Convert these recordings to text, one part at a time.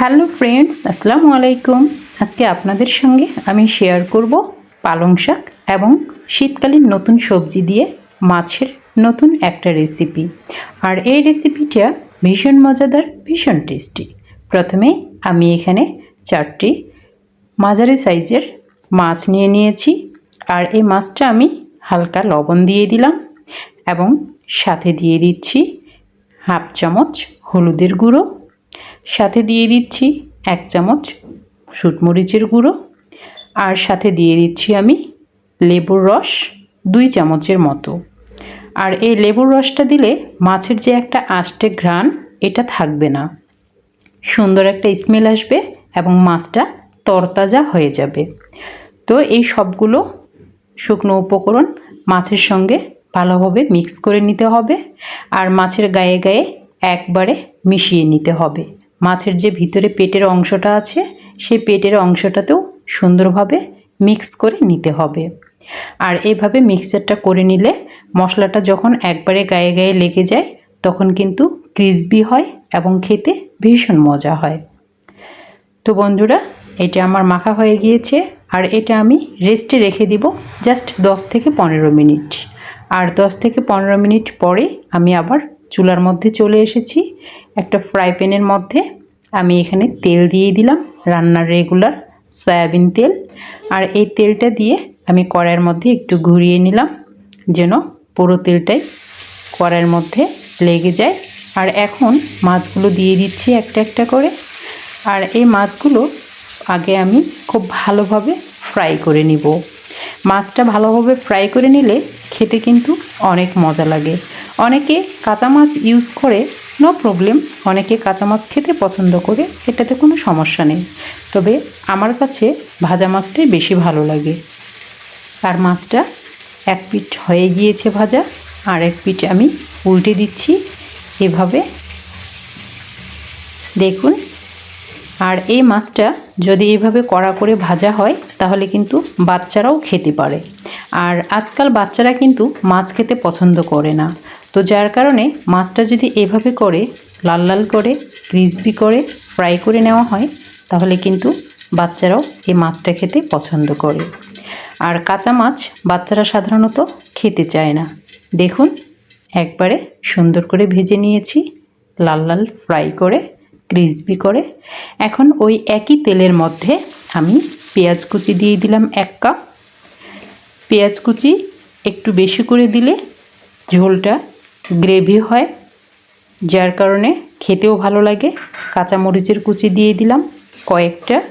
Hello friends, আসসালামু আলাইকুম। আজকে আপনাদের সঙ্গে আমি শেয়ার করব পালং শাক এবং শীতকালীন নতুন সবজি দিয়ে মাছের নতুন একটা রেসিপি আর এই রেসিপিটা ভীষণ মজাদার, ভীষণ টেস্টি প্রথমে আমি এখানে চারটি মাঝারি সাইজের মাছ নিয়ে নিয়েছি। আর এই মাছটা আমি হালকা লবণ দিয়ে দিলাম এবং সাথে দিয়ে দিচ্ছি হাফ চামচ হলুদের গুঁড়ো। সাথে দিয়ে দিচ্ছি এক চামচ শুটমরিচের গুঁড়ো। আর সাথে দিয়ে দিচ্ছি আমি লেবুর রস দুই চামচের মতো। আর এই লেবুর রসটা দিলে মাছের যে একটা আষ্টে ঘ্রাণ, এটা থাকবে না। সুন্দর একটা স্মেল আসবে এবং মাছটা তরতাজা হয়ে যাবে। তো এই সবগুলো শুকনো উপকরণ মাছের সঙ্গে ভালোভাবে মিক্স করে নিতে হবে। আর মাছের গায়ে গায়ে একবারে মিশিয়ে নিতে হবে। মাছের যে ভিতরে পেটের অংশটা আছে, সেই পেটের অংশটাতেও সুন্দরভাবে মিক্স করে নিতে হবে। আর এইভাবে মিক্সারটা করে নিলে মশলাটা যখন একবারে গায়ে গায়ে লেগে যায়, তখন কিন্তু ক্রিসপি হয় এবং খেতে ভীষণ মজা হয়। তো বন্ধুরা, এটা আমার মাখা হয়ে গিয়েছে। আর এটা আমি রেস্টে রেখে দিব জাস্ট দশ থেকে পনেরো মিনিট। আর দশ থেকে পনেরো মিনিট পরে আমি আবার চুলার মধ্যে চলে এসেছি। একটা ফ্রাই প্যানের মধ্যে আমি এখানে তেল দিয়ে দিলাম, রান্নার রেগুলার সয়াবিন তেল। আর এই তেলটা দিয়ে আমি কড়াইয়ের মধ্যে একটু ঘুরিয়ে নিলাম, যেন পুরো তেলটাই কড়াইয়ের মধ্যে লেগে যায়। আর এখন মাছগুলো দিয়ে দিচ্ছি একটা একটা করে। আর এই মাছগুলো আগে আমি খুব ভালোভাবে ফ্রাই করে নিব। মাছটা ভালোভাবে ফ্রাই করে নিলে খেতে কিন্তু অনেক মজা লাগে। অনেকে কাঁচা মাছ ইউজ করে নো প্রবলেম অনেকে কাঁচা মাছ খেতে পছন্দ করে, এটাতে কোনো সমস্যা নেই। তবে আমার কাছে ভাজা মাছটাই বেশি ভালো লাগে। আর মাছটা এক পিঠ হয়ে গিয়েছে ভাজা, আর এক পিঠ আমি উল্টে দিচ্ছি এভাবে। দেখুন, আর এই মাছটা যদি এইভাবে কড়া করে ভাজা হয়, তাহলে কিন্তু বাচ্চারাও খেতে পারে। আর আজকাল বাচ্চারা কিন্তু মাছ খেতে পছন্দ করে না। তো যার কারণে মাছটা যদি এভাবে করে, লাল লাল করে ক্রিসপি করে ফ্রাই করে নেওয়া হয়, তাহলে কিন্তু বাচ্চারাও এই মাছটা খেতে পছন্দ করে। আর কাঁচা মাছ বাচ্চারা সাধারণত খেতে চায় না। দেখুন, একবারে সুন্দর করে ভেজে নিয়েছি, লাল লাল ফ্রাই করে ক্রিসপি করে। এখন ওই একই তেলের মধ্যে আমি পেঁয়াজ কুচি দিয়ে দিলাম এক কাপ। পেঁয়াজ কুচি একটু বেশি করে দিলে ঝোলটা গ্রেভি হয়, যার কারণে খেতেও ভালো লাগে। কাঁচামরিচের কুচি দিয়ে দিলাম কয়েকটা।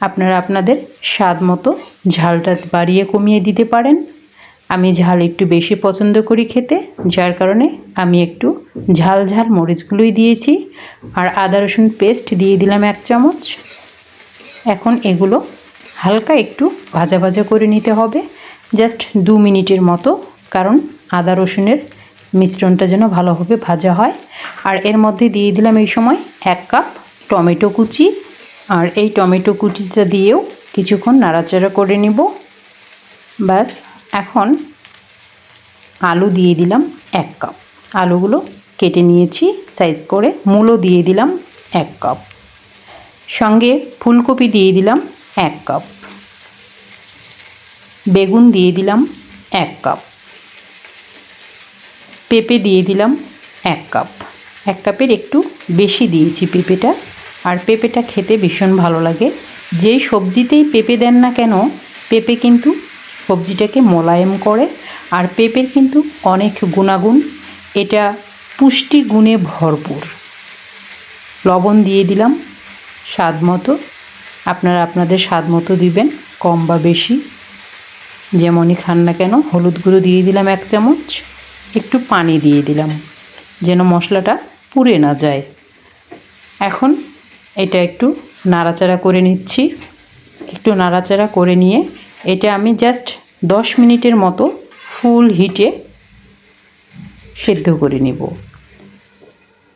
আপনারা আপনাদের স্বাদ মতো ঝালটা বাড়িয়ে কমিয়ে দিতে পারেন। আমি ঝাল একটু বেশি পছন্দ করি খেতে, যার কারণে আমি একটু ঝাল ঝাল মরিচগুলোই দিয়েছি। আর আদা রসুন পেস্ট দিয়ে দিলাম এক চামচ। এখন এগুলো হালকা একটু ভাজা ভাজা করে নিতে হবে, জাস্ট দু মিনিটের মতো। কারণ আদা রসুনের মিশ্রণটা যেন ভালোভাবে ভাজা হয়। আর এর মধ্যে দিয়ে দিলাম এই সময় এক কাপ টমেটো কুচি। আর এই টমেটো কুচিটা দিয়েও কিছুক্ষণ নাড়াচাড়া করে নিব। ব্যাস, এখন আলু দিয়ে দিলাম এক কাপ। আলুগুলো কেটে নিয়েছি, সাইজ করে মূলো দিয়ে দিলাম এক কাপ। সঙ্গে ফুলকপি দিয়ে দিলাম এক কাপ। বেগুন দিয়ে দিলাম এক কাপ। পেঁপে দিয়ে দিলাম এক কাপ। এক কাপের একটু বেশি দিয়েছি পেঁপেটা। আর পেঁপেটা খেতে ভীষণ ভালো লাগে। যেই সবজিতেই পেঁপে দেন না কেন, পেঁপে কিন্তু সবজিটাকে মোলায়েম করে। আর পেঁপের কিন্তু অনেক গুণাগুণ। এটা পুষ্টি গুণে ভরপুর। লবণ দিয়ে দিলাম স্বাদ মতো। আপনারা আপনাদের স্বাদ মতো দিবেন, কম বা বেশি। যেমনই খান না কেন, হলুদ গুঁড়ো দিয়ে দিলাম এক চামচ। একটু পানি দিয়ে দিলাম, যেন মশলাটা পুড়ে না যায়। এখন এটা একটু নাড়াচাড়া করে নিচ্ছি। একটু নাড়াচাড়া করে নিয়ে এটা আমি জাস্ট দশ মিনিটের মতো ফুল হিটে সেদ্ধ করে নেব।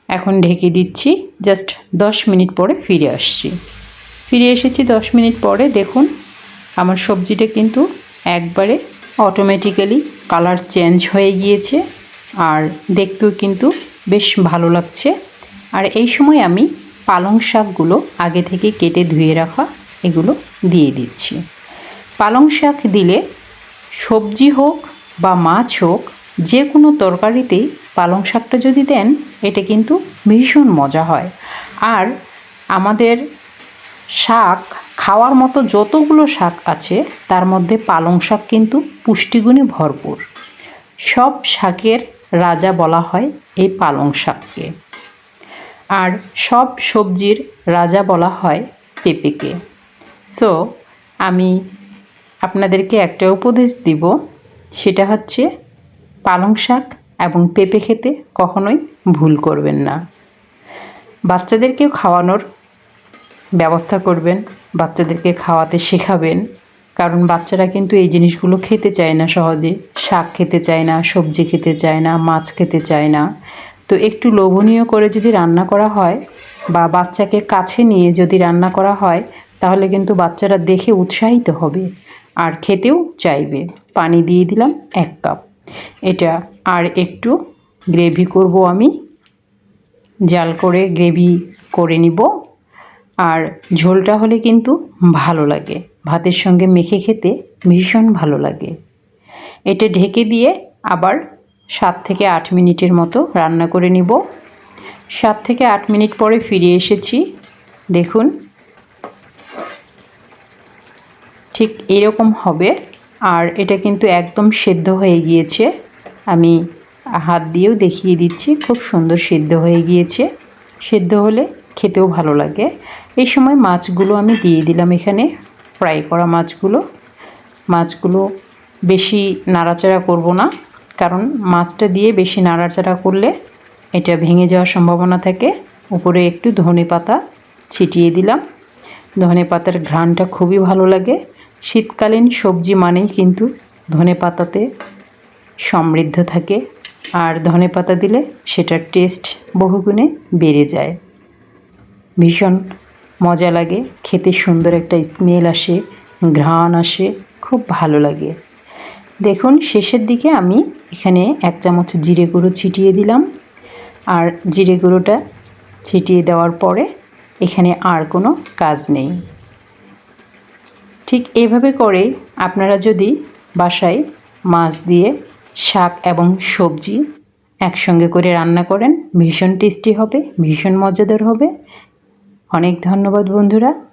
এখন ঢেকে দিচ্ছি, জাস্ট দশ মিনিট পরে ফিরে আসছি। ফিরে এসেছি দশ মিনিট পরে, দেখুন, আমার সবজিটা কিন্তু একবারে অটোমেটিক্যালি কালার চেঞ্জ হয়ে গিয়েছে। আর দেখতেও কিন্তু বেশ ভালো লাগছে। আর এই সময় আমি পালং শাকগুলো আগে থেকে কেটে ধুয়ে রাখা এগুলো দিয়ে দিচ্ছি। পালং শাক দিলে সবজি হোক বা মাছ হোক, যে কোনো তরকারিতেই পালং শাকটা যদি দেন, এটা কিন্তু ভীষণ মজা হয়। আর আমাদের শাক খাওয়ার মতো যতগুলো শাক আছে, তার মধ্যে পালং শাক কিন্তু পুষ্টিগুণে ভরপুর। সব শাকের রাজা বলা হয় এই পালং শাককে। আর সব সবজির রাজা বলা হয় পেঁপেকে। সো আমি আপনাদেরকে একটা উপদেশ দিব, সেটা হচ্ছে পালং শাক এবং পেঁপে খেতে কখনোই ভুল করবেন না। বাচ্চাদেরকেও খাওয়ানোর ব্যবস্থা করবেন, বাচ্চাদেরকে খাওয়াতে শেখাবেন। কারণ বাচ্চারা কিন্তু এই জিনিসগুলো খেতে চায় না সহজে। শাক খেতে চায় না, সবজি খেতে চায় না, মাছ খেতে চায় না। তো একটু লোভনীয় করে যদি রান্না করা হয় বা বাচ্চাকে কাছে নিয়ে যদি রান্না করা হয়, তাহলে কিন্তু বাচ্চারা দেখে উৎসাহিত হবে আর খেতেও চাইবে। পানি দিয়ে দিলাম এক কাপ। এটা আর একটু গ্রেভি করব আমি। জাল করে গ্রেভি করে নিব। আর ঝোলটা হলে কিন্তু ভালো লাগে। ভাতের সঙ্গে মেখে খেতে ভীষণ ভালো লাগে। এটা ঢেকে দিয়ে আবার সাত থেকে আট মিনিটের মতো রান্না করে নিব। সাত থেকে আট মিনিট পরে ফিরে এসেছি। দেখুন। ঠিক এরকম হবে। আর এটা কিন্তু একদম সেদ্ধ হয়ে গিয়েছে। আমি হাত দিয়েও দেখিয়ে দিচ্ছি, খুব সুন্দর সেদ্ধ হয়ে গিয়েছে। সেদ্ধ হলে খেতেও ভালো লাগে। এই সময় মাছগুলো আমি দিয়ে দিলাম এখানে ফ্রাই করা মাছগুলো। মাছগুলো বেশি নাড়াচাড়া করব না, কারণ মাছটা দিয়ে বেশি নাড়াচাড়া করলে এটা ভেঙে যাওয়ার সম্ভাবনা থাকে। উপরে একটু ধনে পাতা ছিটিয়ে দিলাম। ধনে পাতার ঘ্রাণটা খুবই ভালো লাগে। শীতকালীন সবজি মানেই কিন্তু ধনে পাতাতে সমৃদ্ধ থাকে, আর ধনে পাতা দিলে সেটার টেস্ট বহুগুণে বেড়ে যায়। ভীষণ মজা লাগে। খেতে সুন্দর একটা স্মেল আসে, ঘ্রাণ আসে, খুব ভালো লাগে। দেখুন, শেষের দিকে আমি এখানে এক চামচ জিরে গুঁড়ো ছিটিয়ে দিলাম। আর জিরে গুঁড়োটা ছিটিয়ে দেওয়ার পরে এখানে আর কোনো কাজ নেই। ঠিক এভাবে করে আপনারা যদি বাসায় মাছ দিয়ে শাক এবং সবজি একসঙ্গে করে রান্না করেন, ভীষণ টেস্টি হবে, ভীষণ মজাদার হবে। অনেক ধন্যবাদ বন্ধুরা।